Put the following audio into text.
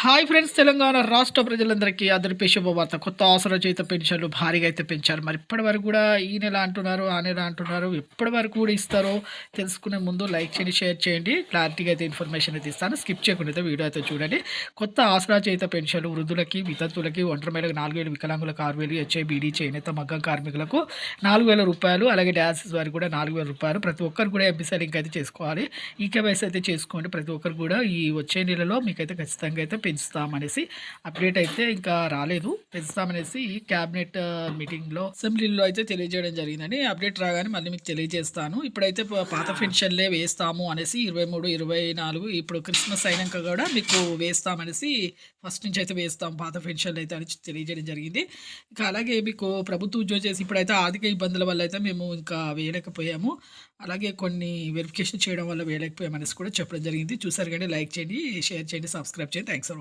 Hi friends Telangana రాష్ట్ర ప్రజలందరికీ అదరిపే శుభవార్త. కొత్త ఆసరా చేత పెన్షన్లు భారీగా అయితే పెంచారు. మరి ఇప్పటి వరకు కూడా ఈ నెల అంటున్నారు ఆ నెల అంటున్నారు. ఎప్పటి వరకు కూడా ఇస్తారో తెలుసుకునే ముందు లైక్ చేయండి షేర్ చేయండి. క్లారిటీగా అయితే ఇన్ఫర్మేషన్ అయితే ఇస్తాను. స్కిప్ చేయకుండా అయితే వీడియో అయితే చూడండి. కొత్త ఆసరా చేత పెన్షన్లు వృద్ధులకి వితంతులకి ఒంటరి మేలకు నాలుగు వేలు వికలాంగులకు ఆరు వేలు హెచ్ఐ బీడీ చేనేత మగ్గం కార్మికులకు నాలుగు వేల రూపాయలు అలాగే డ్యాన్సెస్ వారికి కూడా నాలుగు వేల రూపాయలు. ప్రతి ఒక్కరు కూడా ఎంపీసీ లింక్ అయితే చేసుకోవాలి. ఈ కేవైసీ అయితే చేసుకోండి. ప్రతి ఒక్కరు కూడా ఈ వచ్చే నెలలో మీకైతే ఖచ్చితంగా అయితే పెంచుతామనేసి అప్డేట్ అయితే ఇంకా రాలేదు. పెంచుతామనేసి క్యాబినెట్ మీటింగ్లో అసెంబ్లీలో అయితే తెలియజేయడం జరిగిందని అప్డేట్ రాగానే మళ్ళీ మీకు తెలియజేస్తాను. ఇప్పుడైతే పాత పెన్షన్లే వేస్తాము అనేసి ఇరవై మూడు ఇరవై నాలుగు ఇప్పుడు క్రిస్మస్ అయినాక కూడా మీకు వేస్తామనేసి ఫస్ట్ నుంచి అయితే వేస్తాం. పాత పెన్షన్లు అయితే అని తెలియజేయడం జరిగింది. ఇంకా అలాగే మీకు ప్రభుత్వ ఉద్యోగం చేసి ఇప్పుడైతే ఆర్థిక ఇబ్బందుల వల్ల అయితే మేము ఇంకా వేయలేకపోయాము. అలాగే కొన్ని వెరిఫికేషన్ చేయడం వల్ల వేయలేకపోయామనేసి కూడా చెప్పడం జరిగింది. చూసారు కానీ లైక్ చేయండి షేర్ చేయండి సబ్స్క్రైబ్ చేయండి. థ్యాంక్స్